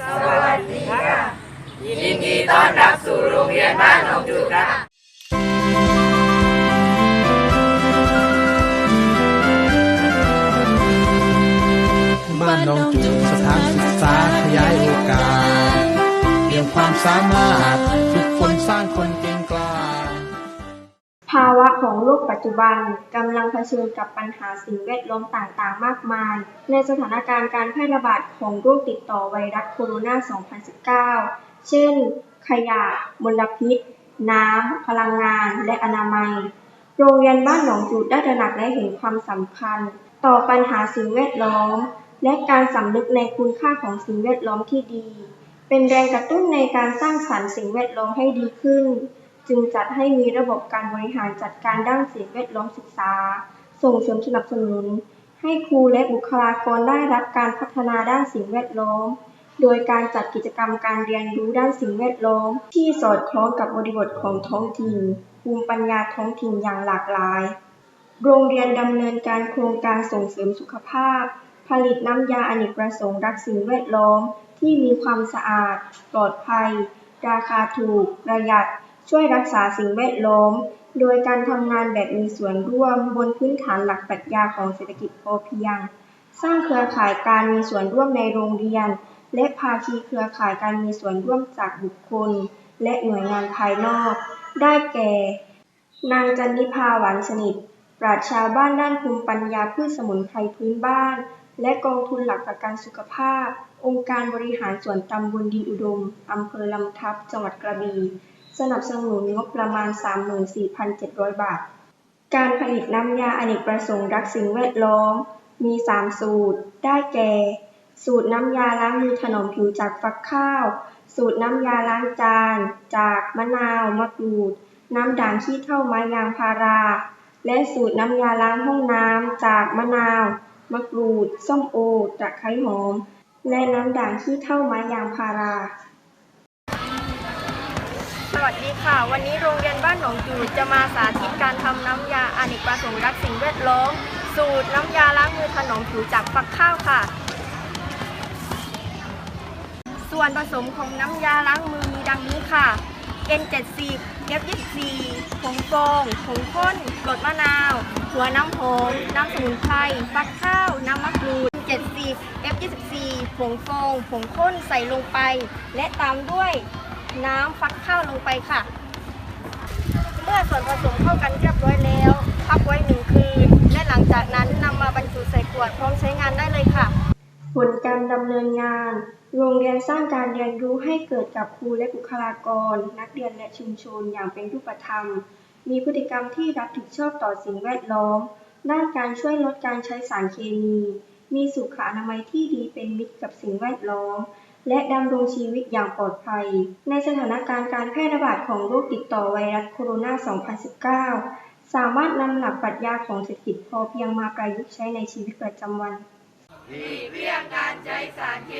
สวัสดีค่ะยินดีต้อนรับสู่โรงเรียนบ้านหนองจุดครับบ้านหนองจุดสถานศึกษาขยายโอกาสเตรียมความสามารถทุกคนสร้างคนเก่ง ของโลกปัจจุบันกำลังเผชิญกับปัญหาสิ่งแวดล้อมต่างๆ มากมาย ในสถานการณ์การแพร่ระบาดของโรคติดต่อไวรัสโคโรนา 2019 เช่น ขยะ มลพิษ น้ำ พลังงาน และอนามัย โรงเรียนบ้านหนองจูดได้ตระหนักและเห็นความสำคัญ ต่อปัญหาสิ่งแวดล้อม และการสำนึกในคุณค่าของสิ่งแวดล้อมที่ดี เป็นแรงกระตุ้นในการสร้างสรรค์สิ่งแวดล้อมให้ดีขึ้น จึงจัดให้มีระบบการบริหารจัดการด้านสิ่งแวดล้อมศึกษา ส่งเสริมสนับสนุน ให้ครูและบุคลากรได้รับการพัฒนาด้านสิ่งแวดล้อม โดยการจัดกิจกรรมการเรียนรู้ด้านสิ่งแวดล้อม ที่สอดคล้องกับบริบทของท้องถิ่นภูมิปัญญาท้องถิ่นอย่างหลากหลาย โรงเรียนดำเนินการโครงการส่งเสริมสุขภาพ ผลิตน้ำยาอเนกประสงค์รักสิ่งแวดล้อม ที่มีความสะอาด ปลอดภัย ราคาถูก ประหยัด ช่วยรักษาสิ่งแวดล้อม โดยการทำงานแบบมีส่วนร่วมบนพื้นฐานหลักปรัชญาของเศรษฐกิจพอเพียง สร้างเครือข่ายการมีส่วนร่วมในโรงเรียน และภาคีเครือข่ายการมีส่วนร่วมจากบุคคล และหน่วยงานภายนอก ได้แก่ นางจันนิพาหวานสนิท ปราชชาวบ้านด้านภูมิปัญญาพืชสมุนไพรพื้นบ้าน และกองทุนหลักประกันสุขภาพ องค์การบริหารส่วนตำบลดินอุดมอำเภอลำทับ จังหวัดกระบี่ สนับสนุนงบประมาณ 34,700 บาท การผลิตน้ำยาอเนกประสงค์รักสิ่งแวดล้อม มี 3 สูตร ได้แก่ สูตรน้ำยาล้างมือถนอมผิวจากฟักข้าว สูตรน้ำยาล้างจาน จากมะนาวมะกรูด น้ำด่างขี้เถ้าไม้ยางพารา และสูตรน้ำยาล้างห้องน้ำจากมะนาว มะกรูด ส้มโอตะไคร้หอม และน้ำด่างขี้เถ้าไม้ยางพารา วัสดีค่ะ วันนี้โรงเรียนบ้านหนองจูดจะมาสาธิตการทำน้ำยาอเนกประสงค์รักสิ่งแวดล้อม สูตรน้ำยาล้างมือถนอมผิวจากฟักข้าวค่ะ ส่วนผสมของน้ำยาล้างมือมีดังนี้ค่ะ N70 F24 ผงโฟงผงข้นกรดมะนาว หัวน้ำหอม น้ำสมุนไพรฟักข้าว น้ำมะกรูด70 F24 ผงโฟงผงข้นใส่ลงไป และตามด้วย น้ำฟักข้าวลงไปค่ะ เมื่อส่วนผสมเข้ากันเรียบร้อยแล้ว พักไว้หนึ่งคืน และหลังจากนั้นนำมาบรรจุใส่ขวดพร้อมใช้งานได้เลยค่ะ ผลการดำเนินงาน โรงเรียนสร้างการเรียนรู้ให้เกิดกับครูและบุคลากร นักเรียนและชุมชนอย่างเป็นรูปธรรม มีพฤติกรรมที่รับผิดชอบต่อสิ่งแวดล้อม ด้านการช่วยลดการใช้สารเคมี มีสุขอนามัยที่ดีเป็นมิตรกับสิ่งแวดล้อม และดำรงชีวิตอย่างปลอดภัย ในสถานการณ์การแพร่ระบาดของโรคติดต่อไวรัสโคโรนา 2019 สามารถนำหลักปรัชญาของเศรษฐกิจพอเพียงมาประยุกต์ใช้ในชีวิตประจำวันหลีกเลี่ยงการใช้สารเค